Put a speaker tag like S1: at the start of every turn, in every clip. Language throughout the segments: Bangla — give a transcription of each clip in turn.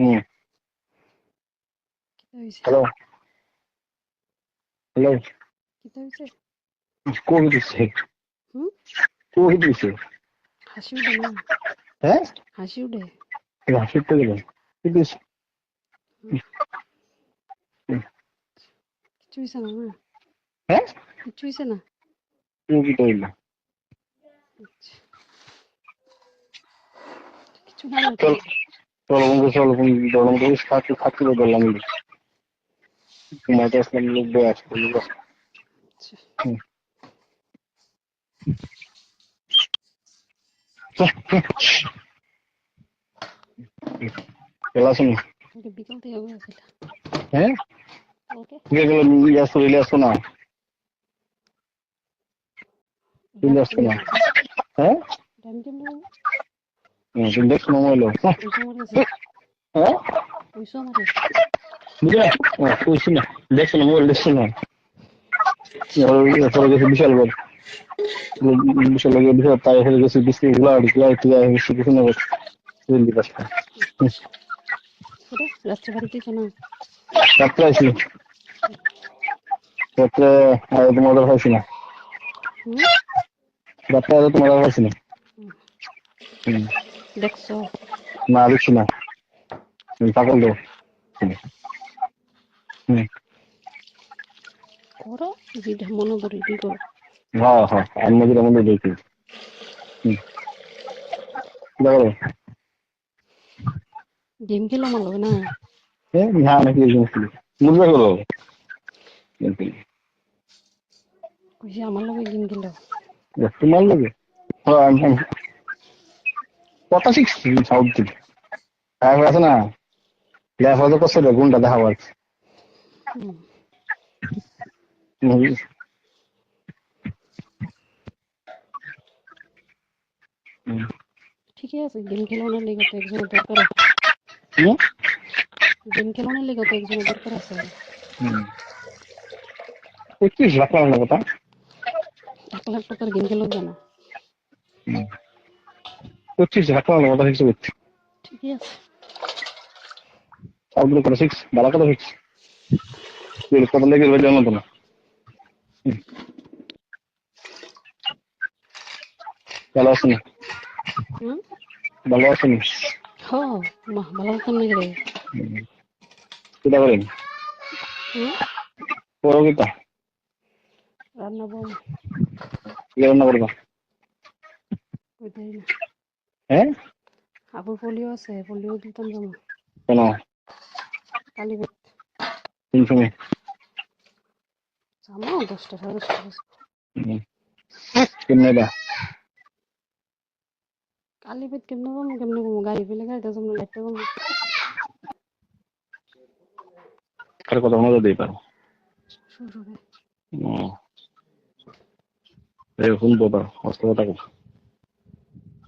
S1: হুম। হ্যালো। হ্যালো। কই দিছে। কই দিছে।
S2: হাসি উঠে না?
S1: হ্যাঁ?
S2: হাসি উঠে?
S1: এই হাসিতে গেল। কি দিছে?
S2: কিছু হইছে না না
S1: হ্যাঁ?
S2: কিছু হইছে না?
S1: তুমি কি কইলা
S2: আচ্ছা। কিছু না
S1: Solomon Solomon dalam tulis satu satu dalam ini. Cuma aja selalu lebih asli juga. Jelas semua. Eh?
S2: Oke.
S1: kalau ya sudah
S2: lihat sana. Lihat sana. Eh?
S1: হ্যাঁ
S2: পয়সা আমার কাছে
S1: বুঝলে কইছি না দেখছ না মোবাইল দেখছ না পরে গেছে বিশাল বড় বিশাল লাগে বিশাল তাই হয়ে গেছে বিস্কিটগুলা আরগুলা কিছু কিছু না জলদি পাঁচটা
S2: ওরে রাত্রে বাড়িতে শোনা
S1: রাত্রে আসি রাত্রে আর তোমার অর্ডার পাইছি না রাত্রে আর তোমার না।
S2: দেখছ?
S1: না দেখছি না। পাগল দেবো
S2: করো যেটা মনে করো
S1: হ্যাঁ হ্যাঁ আমি মধ্যে আমাদের দেখি দেখো।
S2: গেম খেলো আমার লগে না?
S1: হ্যাঁ নাকি এই জিনিস বুঝতে গেলো
S2: কইছে আমার লগে গেম খেলো।
S1: তোমার লাগে? হ্যাঁ আমি- কথা শিখছি সাউথ থেকে তারপর আছে না লেখা তো করছে রে, গুণটা দেখা পাচ্ছে
S2: ঠিকই আছে গেম খেলানোর লেগে তো একজনের দরকার গেম খেলানোর লেগে তো একজনের দরকার আছে
S1: পঁচিশ রাখলাম না কথা
S2: এক লাখ টাকার গেম খেলো জানা
S1: পঁচিশ রাখলাম না কথা শিখছে করছি
S2: ঠিকই আছে
S1: সাউথ করে শিখছ ভালো কথা শিখছ কথা লেগে জানো তো না হুম। ভালো আছেন
S2: হুম
S1: ভালো আছেন
S2: হ
S1: হ্যাঁ
S2: আপুর পোলিও আছে পোলিও দিতাম যাব
S1: কেন?
S2: কালি বেত
S1: কোন সময়
S2: যাব দশটা সাড়ে দশটা বাজে।
S1: কেমনে
S2: যাব গাড়ি পেলে গাড়িতে যাব লাইটটা যাব
S1: কার কথা মনে দিই পারো
S2: শুরু হবে।
S1: তার অস্ত কথা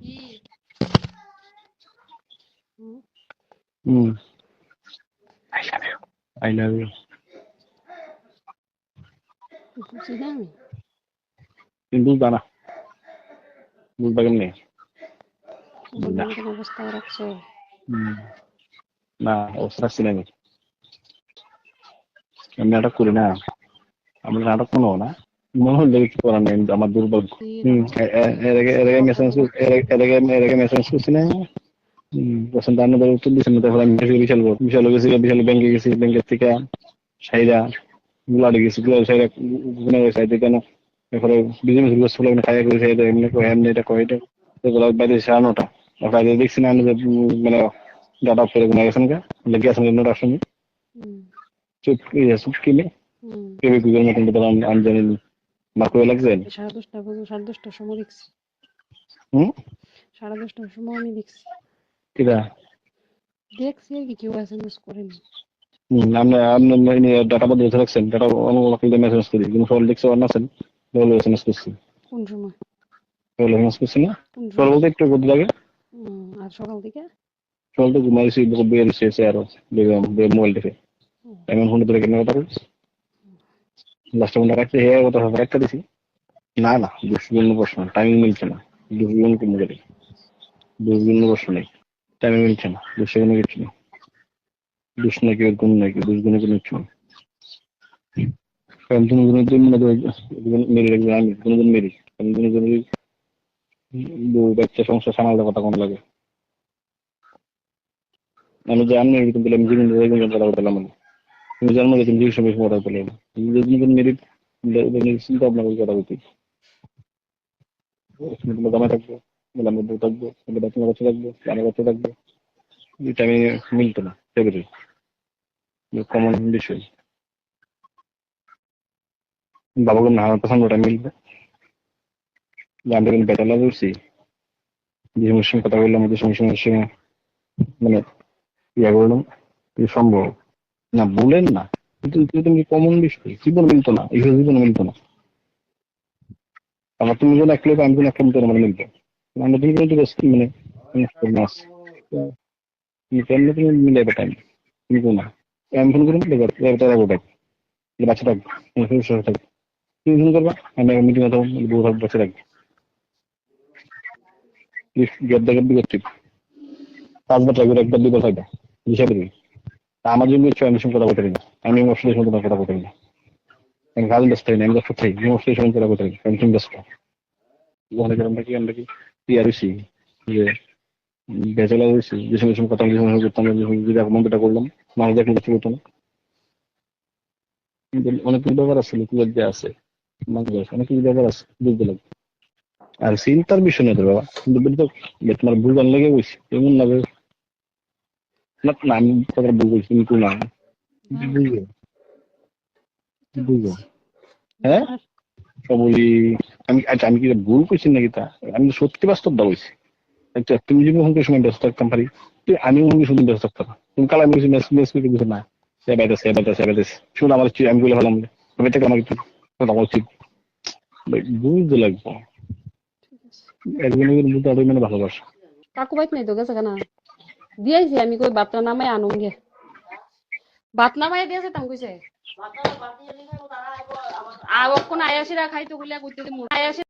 S1: আবু কো সুদা কো
S2: সানো করে দিয়েছি
S1: I love you I love you I love you
S2: আমার আছে না উম, ই হুম
S1: হুম I love you I love you
S2: বুঝছি না আমি
S1: তুমি বুঝবা কেমনি। না অবস্থা আমি আমি নাটক করি না আমরা নাটক কোনো না মনে হলে কিছু করার নেই আমার দুর্ভাগ্য হুম, এর আগে এর আগে মেসেজ এর আগে এর আগে মেসেজ করছি না। তখন তার মধ্যে উত্তর দিচ্ছেন না তখন আমি বিশাল বিশাল গেছি বিশাল ব্যাংকে গেছি ব্যাংকের থেকে সাইরা গুলাড়ি গেছি গুলাড়ি সাইরা গুনে গেছে সাইডে কেন? এরপরে বিজনেস বিজনেস ফুলে খাইয়া করে সাইডে এমনি কয় এমনি এটা কয় এটা এগুলো বাইরে সাড়ে নটা। বাইরে দেখছি না আমি যে মানে ডাটা ফেলে গুনে গেছেন কে লেগে গেছেন নটার
S2: হুম।
S1: চুপ চুপ কিনে
S2: হুম।
S1: গুগল মতন আমি জানি না মার কয়ে লাগছে?
S2: সাড়ে দশটা সাড়ে দশটার সময় দেখছি।
S1: হুম?
S2: সাড়ে দশটার সময় আমি দেখছি।
S1: কিরা?
S2: দেখছি আর কি কেউ করেনি।
S1: হুম, আপনি আপনি ডাটা বদলে রাখছেন ডাটা অন্য মেসেজ করি কিন্তু ফল দেখছে অন্য আছেন বলে এসএমএস করছি।
S2: কোন সময়?
S1: বলে এসএমএস করছি না? ফল বলতে একটু লাগে
S2: আর সকাল থেকে?
S1: তো ঘুমাইছি বের এসে আরও মোবাইল দেখে। এমন ফোন ধরে কেন কথা বলছি। লাস্ট ফোনটা রাখতে হে কথা রাখতে দিছি। না না টাইমিং মিলছে না। জন কমে গেলে প্রশ্ন নেই। টাইমিং মিলছে না। কোনো কিছু নেই। দুশ নাকি? কোন নাকি দুশ গুণে কোনো কোনো করো মেরে রাখবে আমি কোনো দিন কোনো বাচ্চা সংসার সামাল কথা কোন লাগে। আমি জানি কিন্তু আমি জীবন কথা বলতে পারলাম না তুমি জানো না তুমি সময় সময় কথা বলে তুমি যদি কোনো মেরি চিন্তা ভাবনা করে বলতে। তোমার জামাই থাকব আমার বউ থাকব, তোমার বাচ্চা থাকব বাচ্চা থাকব। এই টাইমে মিলতো না ফেভারিট কমন বিষয়। না মিলবে। আমরা কিন্তু বেতালা করছি, যে সঙ্গে কথা বললাম সময় সময়ের সঙ্গে মানে ইয়া করলাম সম্ভব। না, বলেন না। কিন্তু তুমি কমন বিষয়। জীবন মিলতো না এই জীবন মিলতো না। আমার তুমি যখন এক লোক আমি যখন একটা মতো মানে মিলতো আমরা তুমি কিন্তু বেশ মানে তুমি কেমন তুমি মিলাইবে টাইম তুমি আমি ফোন করুন বাচ্চা থাকবে থাকবে। তুমি ফোন করবা, আমি মিটিং কথা বউ থাকবে, বাচ্চা থাকবে। গ্যাপ ঠিক পাঁচবার করে একবার দুবার ফাইদা হিসাবে দিবি আমার জন্য ইচ্ছা আমি কথা বলতে না। আমি মশলার সঙ্গে তোমার কথা বলতে না। আমি কাজ ব্যস্ত আমি কথা বলতে আমি ব্যস্ত। নাকি আমরা কি যে বেচেলা হয়েছি যে সঙ্গে সঙ্গে কথা সঙ্গে করতাম যে যদি করলাম, মানুষ কিছু করতো না। অনেক ব্যাপার আছে লিকুইড যে আছে অনেক কিছু ব্যাপার আছে, বুঝতে লাগবে আর চিন্তার বিষয় নেই তো বাবা। কিন্তু তোমার ভুল লেগে বলছি এমন না না না আমি কথা ভুল বলছি কিন্তু না বুঝবে বুঝবে হ্যাঁ? সবই আমি আচ্ছা আমি কি ভুল করছি নাকি তা? আমি সত্যি বাস্তব বলছি আচ্ছা তুমি যদি ওখানে সময় ব্যস্ত থাকতাম পারি। তুই আমি ওখানে শুধু ব্যস্ত থাকতাম। তুমি কাল আমি কিছু মেসেজ মেসেজ করে কিছু না। সে আমার চি- আমি বলে আমি থেকে আমার কথা উচিত বুঝতে লাগবো। একজনের মধ্যে আরও মানে ভালোবাসা।
S2: কাকু বাইক নাই তো গেছে কেনা? দিয়েছি আমি কই বাপটা নামাই আনুন গে ভাত নামাই দিয়েছে তাম কইছে। কোন আয়াসিরা খাইতো বলে কইতে আয়াসি